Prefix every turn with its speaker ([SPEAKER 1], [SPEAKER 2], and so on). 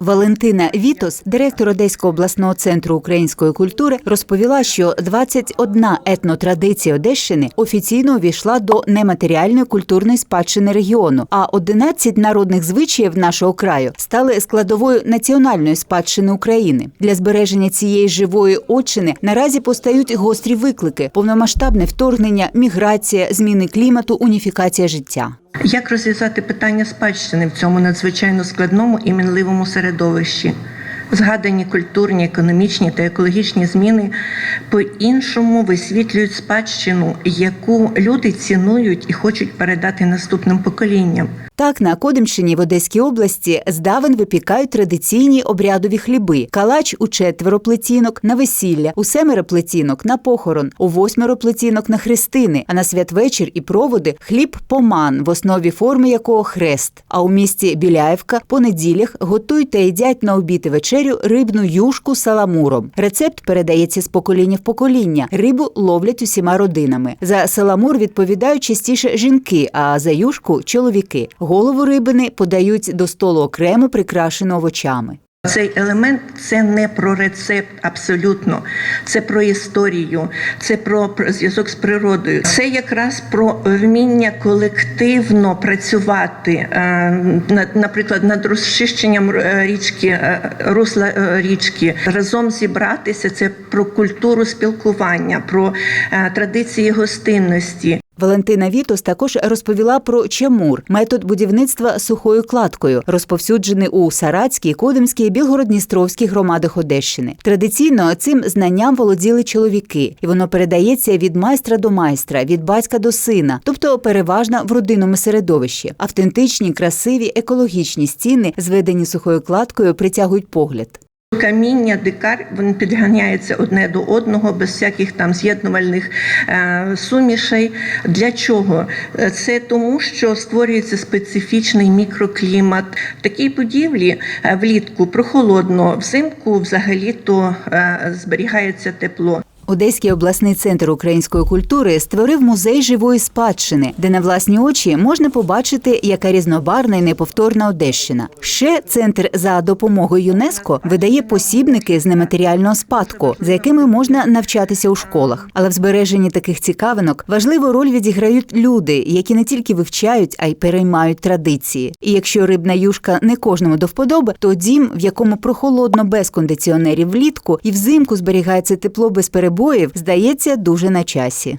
[SPEAKER 1] Валентина Вітос, директор Одеського обласного центру української культури, розповіла, що 21 етнотрадиція Одещини офіційно увійшла до нематеріальної культурної спадщини регіону, а 11 народних звичаїв нашого краю стали складовою національної спадщини України. Для збереження цієї живої отчини наразі постають гострі виклики: повномасштабне вторгнення, міграція, зміни клімату, уніфікація життя.
[SPEAKER 2] Як розв'язати питання спадщини в цьому надзвичайно складному і мінливому середовищі? Згадані культурні, економічні та екологічні зміни по-іншому висвітлюють спадщину, яку люди цінують і хочуть передати наступним поколінням.
[SPEAKER 1] Так, на Кодимщині в Одеській області здавен випікають традиційні обрядові хліби: калач у четверо плетінок на весілля, у семеро плетінок на похорон, у восьмеро плетінок на хрестини, а на святвечір і проводи хліб поман, в основі форми якого хрест. А у місті Біляєвка по неділях готують та їдять на обід і вечерю рибну юшку з саламуром. Рецепт передається з покоління в покоління. Рибу ловлять усіма родинами. За саламур відповідають частіше жінки, а за юшку чоловіки. Голову рибини подають до столу окремо прикрашену овочами.
[SPEAKER 2] Цей елемент це не про рецепт абсолютно, це про історію, це про зв'язок з природою. Це якраз про вміння колективно працювати, е, над- наприклад, над розчищенням е, річки, е, русла річки, разом зібратися. Це про культуру спілкування, про традиції гостинності.
[SPEAKER 1] Валентина Вітос також розповіла про чамур метод будівництва сухою кладкою, розповсюджений у Саратській, Кодимській, Білгород-Дністровській громадах Одещини. Традиційно цим знанням володіли чоловіки, і воно передається від майстра до майстра, від батька до сина, тобто переважно в родинному середовищі. Автентичні, красиві, екологічні стіни, зведені сухою кладкою, притягують погляд.
[SPEAKER 2] Каміння, дикар, вони підганяється одне до одного без всяких там з'єднувальних е, сумішей. Для чого? Е, Це тому, що створюється специфічний мікроклімат. В такій будівлі е, влітку прохолодно, взимку взагалі то зберігається тепло.
[SPEAKER 1] Одеський обласний центр української культури створив музей живої спадщини, де на власні очі можна побачити, яка різнобарна і неповторна Одещина. Ще центр за допомогою ЮНЕСКО видає посібники з нематеріального спадку, за якими можна навчатися у школах. Але в збереженні таких цікавинок важливу роль відіграють люди, які не тільки вивчають, а й переймають традиції. І якщо рибна юшка не кожному до вподоби, то дім, в якому прохолодно без кондиціонерів влітку і взимку зберігається тепло без перебоїв, здається дуже на часі.